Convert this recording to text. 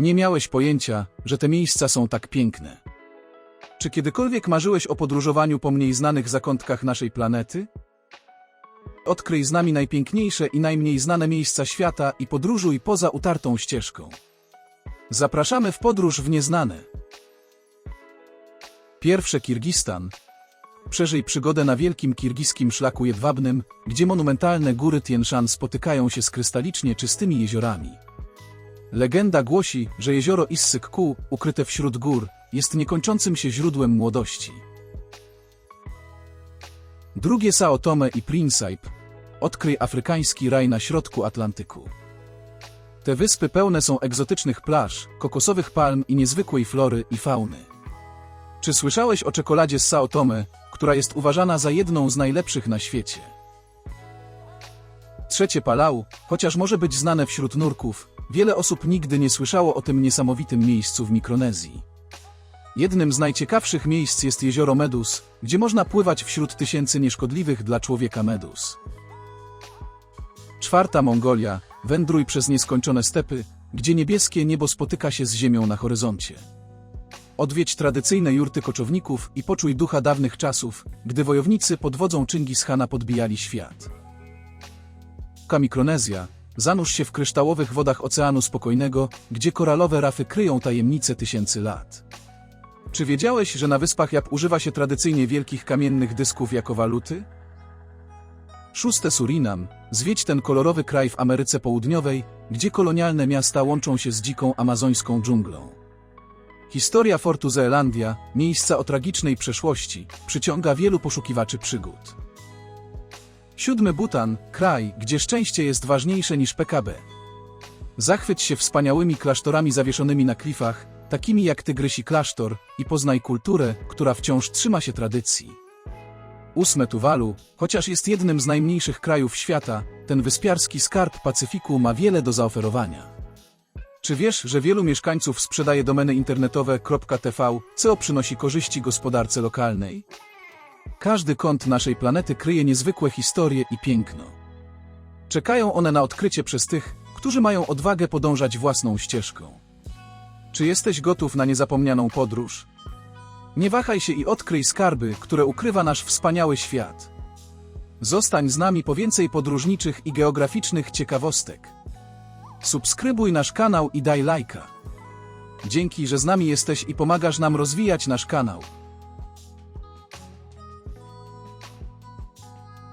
Nie miałeś pojęcia, że te miejsca są tak piękne. Czy kiedykolwiek marzyłeś o podróżowaniu po mniej znanych zakątkach naszej planety? Odkryj z nami najpiękniejsze i najmniej znane miejsca świata i podróżuj poza utartą ścieżką. Zapraszamy w podróż w nieznane. Pierwsze Kirgistan. Przeżyj przygodę na wielkim kirgiskim szlaku jedwabnym, gdzie monumentalne góry Tien Shan spotykają się z krystalicznie czystymi jeziorami. Legenda głosi, że jezioro Issyk-Ku, ukryte wśród gór, jest niekończącym się źródłem młodości. Drugie Sao Tome i Principe. Odkryj afrykański raj na środku Atlantyku. Te wyspy pełne są egzotycznych plaż, kokosowych palm i niezwykłej flory i fauny. Czy słyszałeś o czekoladzie z Sao Tome, która jest uważana za jedną z najlepszych na świecie? Trzecie Palau, chociaż może być znane wśród nurków, wiele osób nigdy nie słyszało o tym niesamowitym miejscu w Mikronezji. Jednym z najciekawszych miejsc jest jezioro Medus, gdzie można pływać wśród tysięcy nieszkodliwych dla człowieka medus. Czwarta Mongolia, wędruj przez nieskończone stepy, gdzie niebieskie niebo spotyka się z ziemią na horyzoncie. Odwiedź tradycyjne jurty koczowników i poczuj ducha dawnych czasów, gdy wojownicy pod wodzą Chingis Hana podbijali świat. Ka Mikronezja, zanurz się w kryształowych wodach Oceanu Spokojnego, gdzie koralowe rafy kryją tajemnice tysięcy lat. Czy wiedziałeś, że na wyspach Jap używa się tradycyjnie wielkich kamiennych dysków jako waluty? Szóste Surinam, zwiedź ten kolorowy kraj w Ameryce Południowej, gdzie kolonialne miasta łączą się z dziką amazońską dżunglą. Historia Fortu Zeelandia, miejsca o tragicznej przeszłości, przyciąga wielu poszukiwaczy przygód. Siódmy Butan, kraj, gdzie szczęście jest ważniejsze niż PKB. Zachwyć się wspaniałymi klasztorami zawieszonymi na klifach, takimi jak Tygrysi Klasztor, i poznaj kulturę, która wciąż trzyma się tradycji. Ósme Tuwalu, chociaż jest jednym z najmniejszych krajów świata, ten wyspiarski skarb Pacyfiku ma wiele do zaoferowania. Czy wiesz, że wielu mieszkańców sprzedaje domeny internetowe .tv, co przynosi korzyści gospodarce lokalnej? Każdy kąt naszej planety kryje niezwykłe historie i piękno. Czekają one na odkrycie przez tych, którzy mają odwagę podążać własną ścieżką. Czy jesteś gotów na niezapomnianą podróż? Nie wahaj się i odkryj skarby, które ukrywa nasz wspaniały świat. Zostań z nami po więcej podróżniczych i geograficznych ciekawostek. Subskrybuj nasz kanał i daj lajka. Dzięki, że z nami jesteś i pomagasz nam rozwijać nasz kanał.